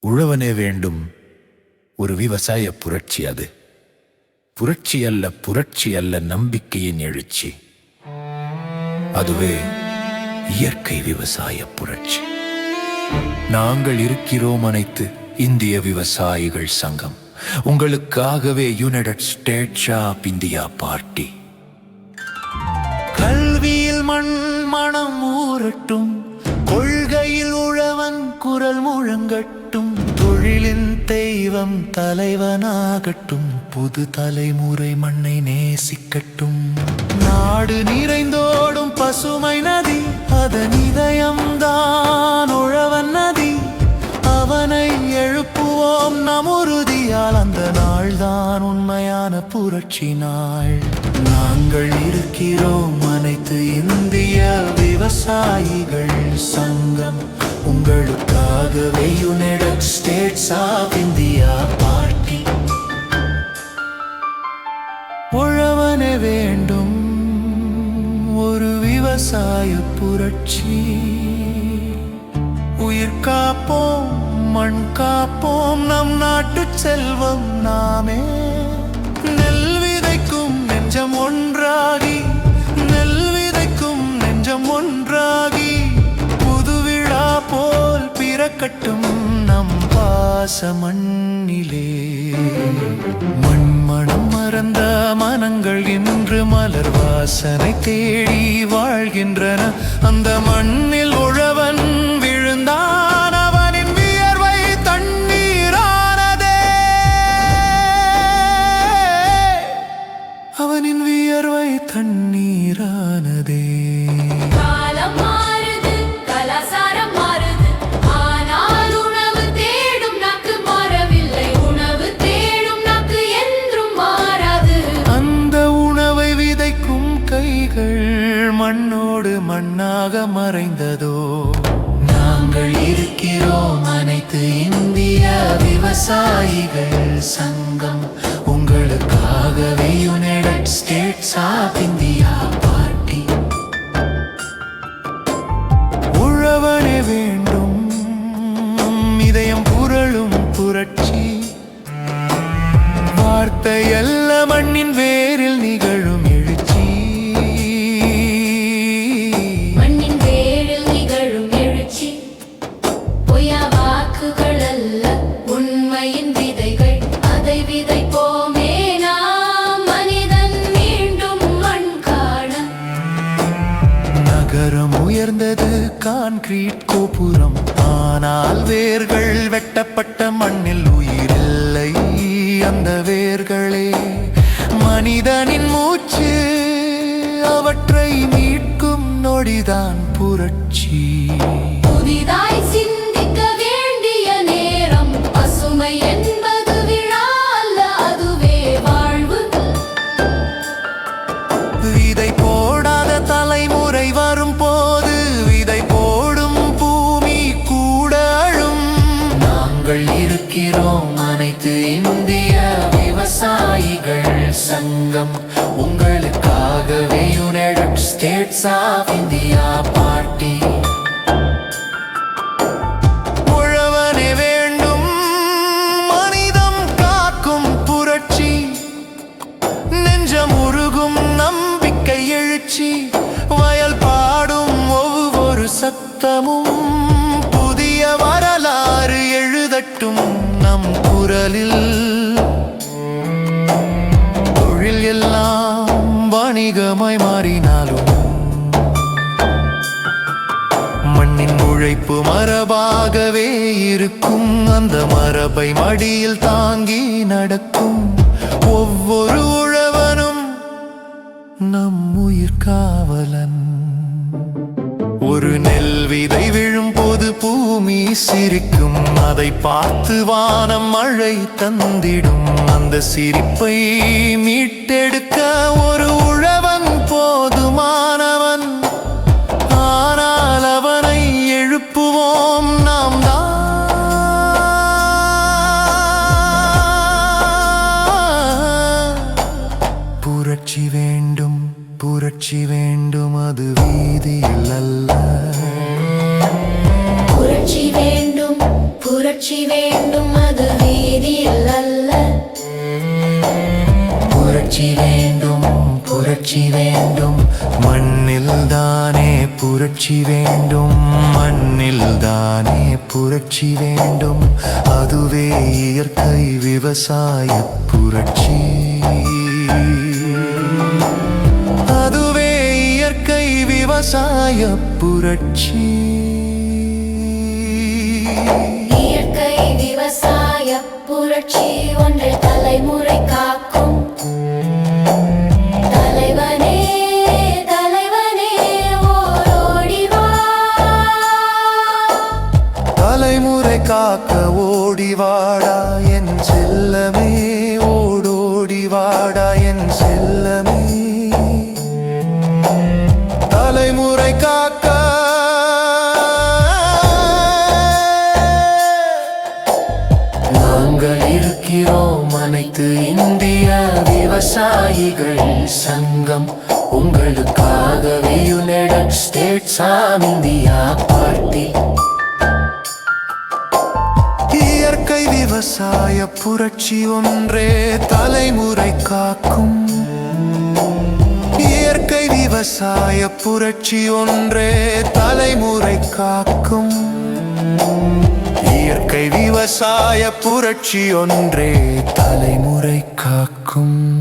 உழவனே வேண்டும். ஒரு விவசாய புரட்சி அது. புரட்சி அல்ல புரட்சி அல்ல நம்பிக்கையின் எழுச்சி. அதுவே இயற்கை விவசாய புரட்சி. நாங்கள் இருக்கிறோம் அனைத்து இந்திய விவசாயிகள் சங்கம். உங்களுக்காகவே United States of India party கல்வியில் மண் மனம் ஊரட்டும் கொள்கையில் உழவன் குரல் முழங்கட்டும். தெய்வம் தலைவனாகட்டும் புது தலைமுறை மண்ணை நேசிக்கட்டும். நாடு நிறைந்தோடும் பசுமை நதி அதன் இதயம்தான் உழவன் நதி. அவனை எழுப்புவோம் நம் உறுதியால் அந்த நாள்தான் உண்மையான புரட்சி நாள். நாங்கள் இருக்கிறோம் அனைத்து இந்திய விவசாயிகள் சங்கம். உங்களுக்காகவே United States of India party உழவனே வேண்டும் ஒரு விவசாய புரட்சி. உயிர் காப்போம் மண் காப்போம் நம் நாட்டு செல்வம் நாமே. நெல் விதைக்கும் நெஞ்சம் ஒன்றாகி நெல் விதைக்கும் நெஞ்சம் ஒன்றாகி. பாச மண்ணிலே மண்மணம் மறந்த மனங்கள் இன்று மலர் வாசனை தேடி வாழ்கின்றன. அந்த மண்ணில் உழவன் விழுந்தான். அவனின் வியர்வை தண்ணீரானதே. அவனின் வியர்வை தண்ணீரானதே. காலம் மண்ணாக மறைந்ததோ? நாங்கள் இருக்கிறோம் அனைத்து இந்திய விவசாயிகள் சங்கம். உங்களுக்காகவே United States of India party உழவனே வேண்டும் நகரம் உயர்ந்தது கான்கிரீட் கோபுரம். ஆனால் வேர்கள் வெட்டப்பட்ட மண்ணில் உயிரில்லை அந்த வேர்களே. மனிதனின் மூச்சு அவற்றை மீட்கும் நொடிதான் புரட்சி. புதிதாய் சின்ன இருக்கிறோம் அனைத்து இந்திய விவசாயிகள் சங்கம். உங்களுக்காகவே United States of India party உழவனே வேண்டும் மனிதம் காக்கும் புரட்சி. நெஞ்சம் உருகும் நம்பிக்கை எழுச்சி. வயல் பாடும் ஒவ்வொரு சத்தமும். குரலில் தொழில் எல்லாம் வணிகமாய் மாறினாலும் மண்ணின் உழைப்பு மரபாகவே இருக்கும். அந்த மரபை மடியில் தாங்கி நடக்கும். ஒவ்வொரு உழவனும் நம் உயிர் காவலன். சிரிக்கும் அதை பார்த்து வானம் மழை தந்திடும். அந்த சிரிப்பை மீட்டெடுக்க ஒரு வீதியில் வேண்டும் அது வீதியில் அல்ல புரட்சி வேண்டும் புரட்சி வேண்டும். மண்ணில் தானே புரட்சி வேண்டும். மண்ணில் தானே புரட்சி வேண்டும். அதுவே இயற்கை விவசாய புரட்சி. அதுவே இயற்கை விவசாய புரட்சி. இயற்கை விவசாய புரட்சி ஒன்றை தலைமுறை காக்க நாங்கள் இருக்கிறோம் அனைத்து இந்திய விவசாயிகள். சங்கம் உங்களுக்காகவே United States of India party இயற்கை விவசாய புரட்சி ஒன்றே தலைமுறை காக்கும். இயற்கை விவசாய புரட்சி ஒன்றே தலைமுறை காக்கும். இயற்கை விவசாய புரட்சி ஒன்றே தலைமுறை காக்கும்.